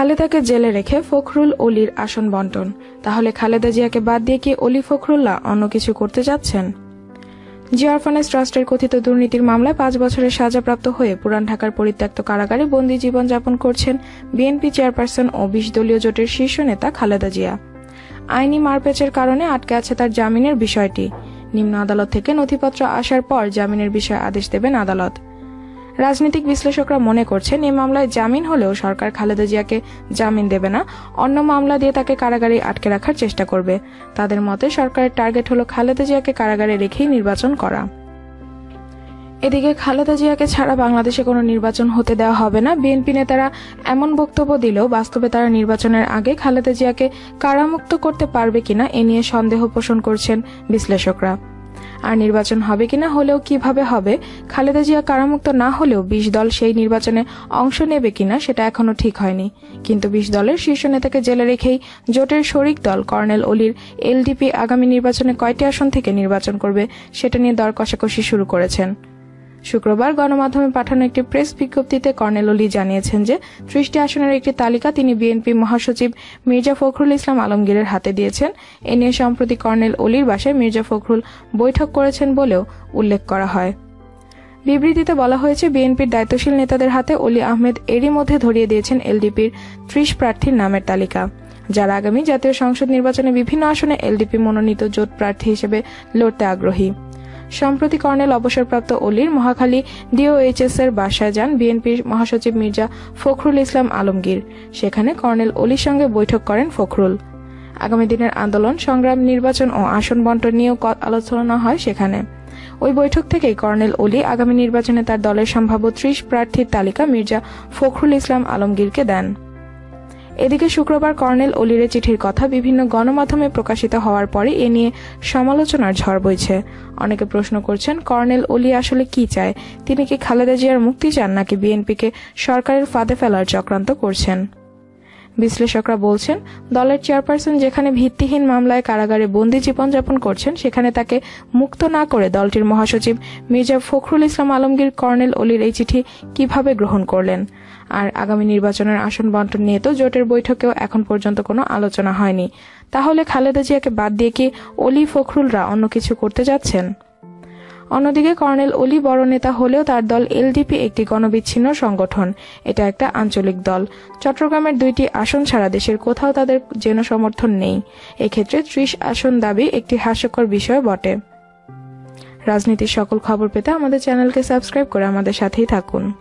খালেদাকে জেলে রেখে ফখরুল অলির আসন বন্টন। তাহলে খালেদা জিয়াকে বাদ দিয়ে কি অলি ফখরুল্লাহ অন্য কিছু করতে যাচ্ছেন? জিয়া অরফানেজ ট্রাস্টের কথিত দুর্নীতির মামলায় পাঁচ বছরের সাজাপ্রাপ্ত হয়ে পুরান ঢাকার পরিত্যক্ত কারাগারে বন্দি জীবনযাপন করছেন বিএনপি চেয়ারপারসন ও বিশ দলীয় জোটের শীর্ষ নেতা খালেদা জিয়া। আইনি মারপ্যাচের কারণে আটকে আছে তার জামিনের বিষয়টি। নিম্ন আদালত থেকে নথিপত্র আসার পর জামিনের বিষয়ে আদেশ দেবেন আদালত। রাজনৈতিক বিশ্লেষকরা মনে করছেন, এই মামলায় জামিন হলেও সরকার খালেদা জিয়াকে জামিন দেবে না। অন্য মামলা দিয়ে তাকে কারাগারে আটকে রাখার চেষ্টা করবে। তাদের মতে, সরকারের টার্গেট হলো খালেদা জিয়াকে কারাগারে রেখেই নির্বাচন করা। এদিকে খালেদা জিয়াকে ছাড়া বাংলাদেশে কোনো নির্বাচন হতে দেওয়া হবে না। বিএনপি নেতারা এমন বক্তব্য দিলেও বাস্তবে তারা নির্বাচনের আগে খালেদা জিয়াকে কারামুক্ত করতে পারবে কিনা, এ নিয়ে সন্দেহ পোষণ করছেন বিশ্লেষকরা। আর নির্বাচন হবে কিনা হলেও কীভাবে হবে, খালেদা জিয়া কারামুক্ত না হলেও বিশ দল সেই নির্বাচনে অংশ নেবে কিনা সেটা এখনও ঠিক হয়নি। কিন্তু বিশ দলের শীর্ষ নেতাকে জেলে রেখেই জোটের শরিক দল কর্নেল অলির এলডিপি আগামী নির্বাচনে কয়টি আসন থেকে নির্বাচন করবে, সেটা নিয়ে দর কষাকষি শুরু করেছেন। শুক্রবার গণমাধ্যমে পাঠানো একটি প্রেস বিজ্ঞপ্তিতে কর্নেল অলি জানিয়েছেন যে, ত্রিশটি আসনের একটি তালিকা তিনি বিএনপি মহাসচিব মির্জা ফখরুল ইসলাম আলমগীরের হাতে দিয়েছেন। এ নিয়ে সম্প্রতি কর্নেল অলির বাসায় মির্জা ফখরুল বৈঠক করেছেন বলেও উল্লেখ করা হয়। বিবৃতিতে বলা হয়েছে, বিএনপির দায়িত্বশীল নেতাদের হাতে অলি আহমেদ এরই মধ্যে ধরিয়ে দিয়েছেন এলডিপির ত্রিশ প্রার্থীর নামের তালিকা। যারা আগামী জাতীয় সংসদ নির্বাচনে বিভিন্ন আসনে এলডিপি মনোনীত জোট প্রার্থী হিসেবে লড়তে আগ্রহী। সম্প্রতি কর্নেল অবসরপ্রাপ্ত অলির মহাখালী ডিওএইচএস এর বাসায় যান বিএনপির মহাসচিব মির্জা ফখরুল ইসলাম আলমগীর। সেখানে কর্নেল অলির সঙ্গে বৈঠক করেন ফখরুল। আগামী দিনের আন্দোলন, সংগ্রাম, নির্বাচন ও আসন বন্টন নিয়েও আলোচনা হয় সেখানে। ওই বৈঠক থেকেই কর্নেল অলি আগামী নির্বাচনে তার দলের সম্ভাব্য ত্রিশ প্রার্থীর তালিকা মির্জা ফখরুল ইসলাম আলমগীরকে দেন। এদিকে শুক্রবার কর্নেল অলিরে চিঠির কথা বিভিন্ন গণমাধ্যমে প্রকাশিত হওয়ার পরে এ নিয়ে সমালোচনার ঝড় বইছে। অনেকে প্রশ্ন করছেন, কর্নেল অলি আসলে কি চায়? তিনি কি খালেদা জিয়ার মুক্তি চান নাকি বিএনপিকে সরকারের ফাঁদে ফেলার চক্রান্ত করছেন? বিশ্লেষকরা বলছেন, দলের চেয়ারপারসন যেখানে ভিত্তিহীন মামলায় কারাগারে বন্দি জীবনযাপন করছেন, সেখানে তাকে মুক্ত না করে দলটির মহাসচিব মির্জা ফখরুল ইসলাম আলমগীর, কর্নেল অলির এই চিঠি কীভাবে গ্রহণ করলেন? আর আগামী নির্বাচনের আসন বন্টন নিয়ে তো জোটের বৈঠকেও এখন পর্যন্ত কোনো আলোচনা হয়নি। তাহলে খালেদা জিয়াকে বাদ দিয়ে কি অলি ফখরুলরা অন্য কিছু করতে যাচ্ছেন? অন্যদিকে কর্নেল অলি বড় নেতা হলেও তার দল এলডিপি একটি গণবিচ্ছিন্ন সংগঠন। এটা একটা আঞ্চলিক দল। চট্টগ্রামের দুইটি আসন ছাড়া দেশের কোথাও তাদের যেন সমর্থন নেই। এক্ষেত্রে ত্রিশ আসন দাবি একটি হাস্যকর বিষয় বটে। রাজনীতির সকল খবর পেতে আমাদের চ্যানেলকে সাবস্ক্রাইব করে আমাদের সাথেই থাকুন।